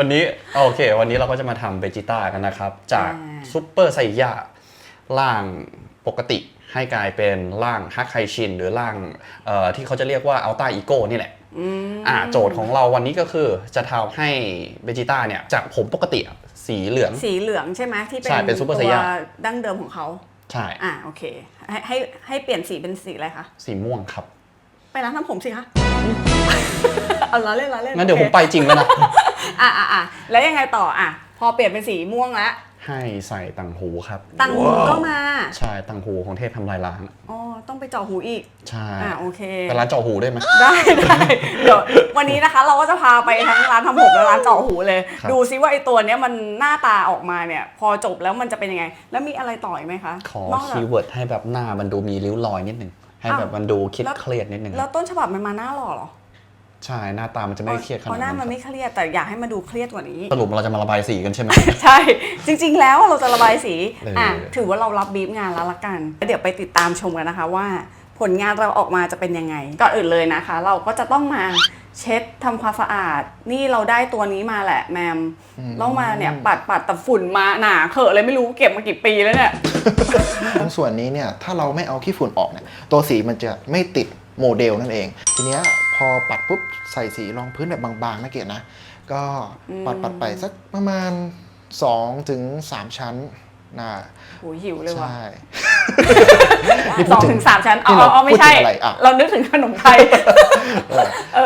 วันนี้โอเค วันนี้เราก็จะมาทำเบจิต้ากันนะครับ จากอ่าซุปเปอร์ไซย่าร่างปกติให้กลายเป็นร่างฮักไคชิน หรือร่างเอ่อที่เขาจะเรียกว่าอัลต้าอีโก้นี่แหละอืมอ่าโจทย์ของเราวันนี้ก็คือจะทำให้เบจิต้าเนี่ย จากผมปกติอะสีเหลือง สีเหลืองใช่ไหมที่เป็นใช่เป็นซูเปอร์ตัไซวยาดั้งเดิมของเขา ใช่อ่าโอเค ให้ให้ให้เปลี่ยนสีเป็นสีอะไรคะสีม่วงครับ ไปร้านทำผมสิคะเอาล้อเล่นล้อเล่นงั้นเดี๋ยวโอผมคไปจริงแล้วนะ อะอะอะแล้วยังไงต่ออะ พอเปลี่ยนเป็นสีม่วงแล้วให้ใส่ตังหูครับ ตังหูก็มาใช่ตังหูของเทพทำลายล้างอ๋อต้องไปเจาะหูอีก ใช่อะโอเคไปร้านเจาะหูได้ไหม ได้ได้เดี๋ยววันนี้นะคะเราก็จะพาไปทั้งร้านทำผมและร้านเจาะหูเลย ครับ ดูซิว่าไอ้ตัวเนี้ยมันหน้าตาออกมาเนี่ย พอจบแล้วมันจะเป็นยังไง แล้วมีอะไรต่ออีกไหมคะขอนอกจาก คีย์เวิร์ดให้แบบหน้ามันดูมีริ้วรอยนิดนึงให้อ้าวแบบมันดูคิดแล้วเครียดนิดนึงแล้วต้นฉบับมันมาหน้าหล่อเหรอ ใช่หน้าตามันจะไม่ได้เครียดขเพนาดราะหน้านั้นมันไม่เครียดแต่อยากให้มันดูเครียดกว่านี้ สรุปเราจะมาระบายสีกันใช่ไหม ใช่ จริง ๆ แล้วเราจะระบายสีเอออ่อะถือว่าเรารับบีฟงานแล้วละกันแล้วเดี๋ยวไปติดตามชมกันนะคะว่า ผลงานเราออกมาจะเป็นยังไงก่อนอื่นเลยนะคะ เราก็จะต้องมาเช็ดทำความสะอาด นี่เราได้ตัวนี้มาแหละแมมต้องมาเนี่ยปัดปัดแต่ฝุ่นมาหนาเขอะเลยไม่รู้เก็บมากี่ปีแล้วเนี่ยตรงส่วนนี้เนี่ยถ้าเราไม่เอาขี้ฝุ่นออกเนี่ยตัวสีมันจะไม่ติดโมเดลนั่นเอง ทีเนี้ย พอปัดปุ๊บใส่สีรองพื้นแบบบางๆนะเกดนะ ก็ปัดปัดไปสักประมาณ2ถึง3ชั้นนะโหหิวเลยว่ะใช่สองถึงสามชั้นนี่อ๋อเราอ๋อไม่ใช่พูดถึงอะไรอะเรานึกถึงขนมไทย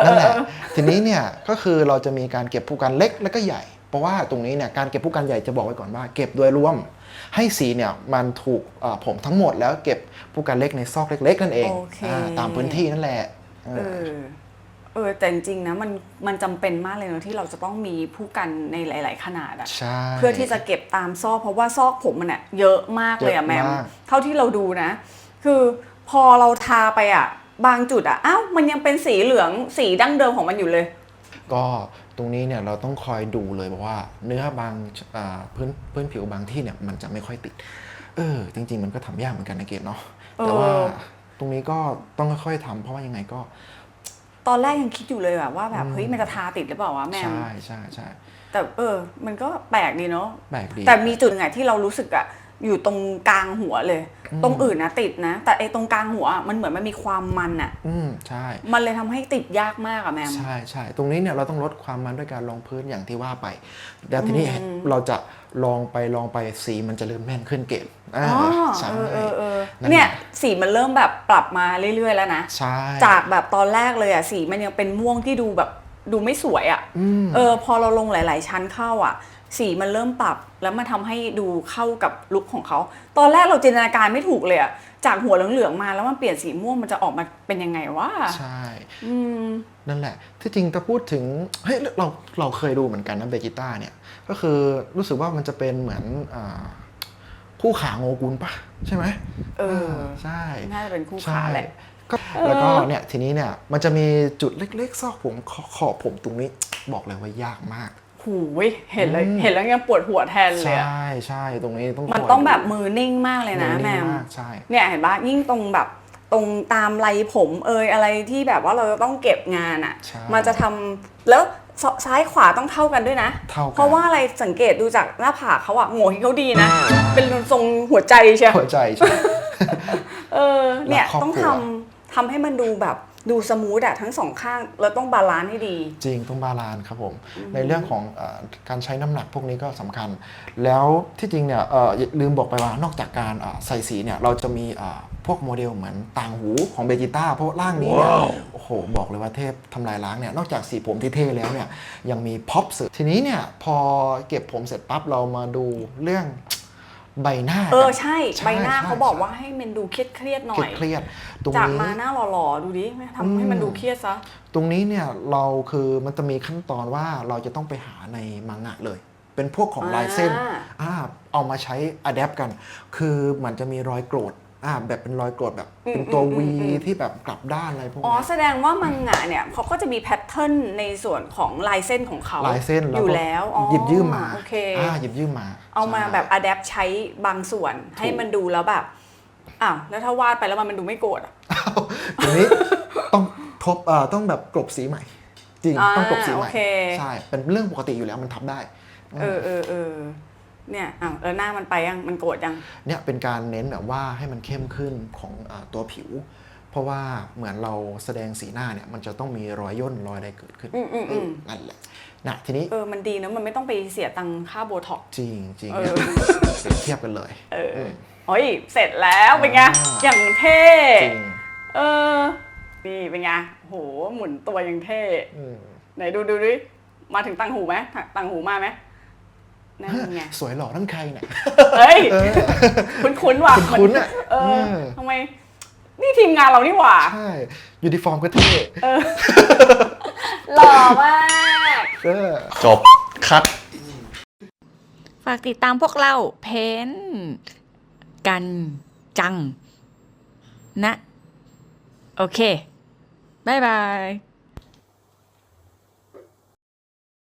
นั่นแหละทีนี้เนี่ยก็คือเราจะมีการเก็บผู้กันเล็กและก็ใหญ่ เพราะว่าตรงนี้เนี่ยการเก็บผู้กันใหญ่จะบอกไว้ก่อนว่า เก็บโดยรวม ให้สีเนี่ยมันถูกเอ่อผมทั้งหมดแล้วเก็บผู้กันเล็กในซอกเล็ก ๆ นั่นเองโอเคาตามพื้นที่นั่นแหละ เอเอออ เออ แต่จริงๆนะมันมันจำเป็นมากเลยเนอะที่เราจะต้องมีผู้กันในหลาย ๆ ขนาดอะใช่ เพื่อที่จะเก็บตามซอกเพราะว่าซอกผมมันอะเยอะมากเลยอะเยอะแมมมาก เท่าที่เราดูนะ คือพอเราทาไปอะบางจุดอะอ้าวมันยังเป็นสีเหลืองสีดั้งเดิมของมันอยู่เลย ก็ตรงนี้เนี่ยเราต้องคอยดูเลยเพราะว่าเนื้อบางอ่าพื้นพื้นผิวบางที่เนี่ยมันจะไม่ค่อยติด เออ จริง ๆ มันก็ทำยากเหมือนกันนะเกดเนาะแต่ว่าเออ ตรงนี้ก็ต้องค่อยๆทำเพราะว่ายังไงก็ ตอนแรกยังคิดอยู่เลยอะว่าแบบเฮ้ยมันจะทาติดหรือเปล่าวะแมมใช่ใช่ใช่แต่เออ มันก็แปลกดีเนาะแปลกดีแต่มีจุดหนึ่งอะที่เรารู้สึกอะ อยู่ตรงกลางหัวเลย ตรงอื่นนะติดนะ แต่ไอ้ตรงกลางหัวอะมันเหมือนมันมีความมันอะอืมใช่ มันเลยทำให้ติดยากมากอะแมม ใช่ใช่ตรงนี้เนี่ยเราต้องลดความมันด้วยการรองพื้นอย่างที่ว่าไปแล้วทีนี้เราจะลองไปลองไปสีมันจะเริ่มแม่นขึ้นเกตอ่าอ๋อใช่ เออเออเออนั่นแหละเนี่ยสีมันเริ่มแบบปรับมาเรื่อยๆแล้วนะ ใช่จากแบบตอนแรกเลยอะสีมันยังเป็นม่วงที่ดูแบบดูไม่สวยอะอืม เออ พอเราลงหลาย ๆ ชั้นเข้าอะ สีมันเริ่มปรับแล้วมันทำให้ดูเข้ากับลุคของเขา ตอนแรกเราจินตนาการไม่ถูกเลยอะจากหัวเหลืองๆมาแล้วมันเปลี่ยนสีม่วงมันจะออกมาเป็นยังไงวะใช่อืมนั่นแหละ ที่จริงถ้าพูดถึงเฮ้ยเราเราเคยดูเหมือนกันนะเบจิต้าเนี่ย ก็คือรู้สึกว่ามันจะเป็นเหมือนอาคู่ขาโงกุลปะใช่ไหมเออใช่น่าจะเป็นคู่ใช่ขาแหละก็แล้วก็เนี่ยทีนี้เนี่ยมันจะมีจุดเล็กๆ ซอกผมขอขอบผมตรงนี้บอกเลยว่ายากมาก หูยเห็นเลยเห็นแล้วยังปวดหัวแทนเลยใช่อะใช่ตรงนี้ต้องมันคยต้องแบบดูมือนิ่งมากเลยนะมือแมนิ่งมมากใช่เนี่ยเห็นปะยิ่งตรงแบบตรงตามไรผมเอยอะไรที่แบบว่าเราจะต้องเก็บงานอะ่ะใช่มันจะทำแล้วซซ้ายขวาต้องเท่ากันด้วยนะเท่ากันเพราะว่าอะไรสังเกตดูจากหน้าผากเขาอะโง่ที่เขาดีนะ เป็นทรงหัวใจเชียวหัวใจใช่เออเนี่ยรักครอบต้องครัทำวทำให้มันดูแบบ ดูสมูทอะทั้งสองข้างแล้วต้องบาลานซ์ให้ดี จริงต้องบาลานซ์ครับผมในเรื่องของเออการใช้น้ำหนักพวกนี้ก็สำคัญ แล้วที่จริงเนี่ยเอ่ออย่าลืมบอกไปว่านอกจากการเอ่อใส่สีเนี่ยเราจะมีเอ่อพวกโมเดลเหมือนต่างหูของเบจิต้าเพราะร่างนี้เนี่ยโอ้โหบอกเลยว่าเทพทำลายล้างเนี่ยนอกจากสีผมที่เท่แล้วเนี่ยยังมีพ็อปเสริมทีนี้เนี่ยพอเก็บผมเสร็จปั๊บเรามาดูเรื่อง ใบหน้าเออกันใช่ใช่ใบหน้าใช่เขาบอกใช่ว่าให้มันดูเครียดๆหน่อยเครียดๆตรงจากนี้มาหน้าหล่อๆดูดิทำให้มันดูเครียดซะตรงนี้เนี่ยเราคือมันจะมีขั้นตอนว่าเราจะต้องไปหาในมังงะเลย เป็นพวกของลายเส้นอ่าอ่าเอามาใช้อัดแอปกัน คือมันจะมีรอยโกรธ อ่าแบบเป็นรอยโกรธแบบเป็นตัววีที่แบบกลับด้านอะไรพวกอ๋อเนี้ยแสดงว่ามังงะเนี่ยเขาก็จะมีแพทเทิร์นในส่วนของลายเส้นของเขาลายเส้นอยู่ก็แล้วอ๋อหยิบยื่นมาโอเคอ่าหยิบยื่นมา เอามาใช่แบบอัดแอปใช้บางส่วนให้มันดูแล้วแบบอ้าวแล้วถ้าวาดไปแล้วมันดูไม่โกรธอะทีนี้ต้องทบเอ่อต้องแบบกลบสีใหม่ จริงอ่าต้องกลบสีใหโอม่เคใช่เป็นเรื่องปกติอยู่แล้วมันทับได้เออเออเออ เนี่ยอะแล้วหน้ามันไปยังมันโกรธยังเนี่ยเป็นการเน้นแบบว่าให้มันเข้มขึ้นของอาตัวผิว เพราะว่าเหมือนเราแสดงสีหน้าเนี่ยมันจะต้องมีรอยย่นรอยอะไรเกิดขึ้นอืมอืมอืมนั่นแหละนะทีนี้เออมันดีนะมันไม่ต้องไปเสียตังค่าโบท็อกซ์จริงจริงเออ เปรียบเทียบกันเลยเออเฮ้ยเสร็จแล้วเป็นไงอ่า อย่างเท่จริงเออนี่เป็นไงโหหมุนตัวยังเท่อืมไหนดูดูดิมาถึงตังหูไหมตังหูมาไหม นั่นไงสวยหล่อนั่นใครเนี่ยเฮ้ยเออคุ้นๆว่ะคุ้นๆอะเออเออทำไม นี่ทีมงานเรานี่หว่า ใช่ ยูนิฟอร์มก็เท่หล่อมากเออจบ คัด ฝากติดตามพวกเราเพนกันจัง นะ โอเค บ๊ายบาย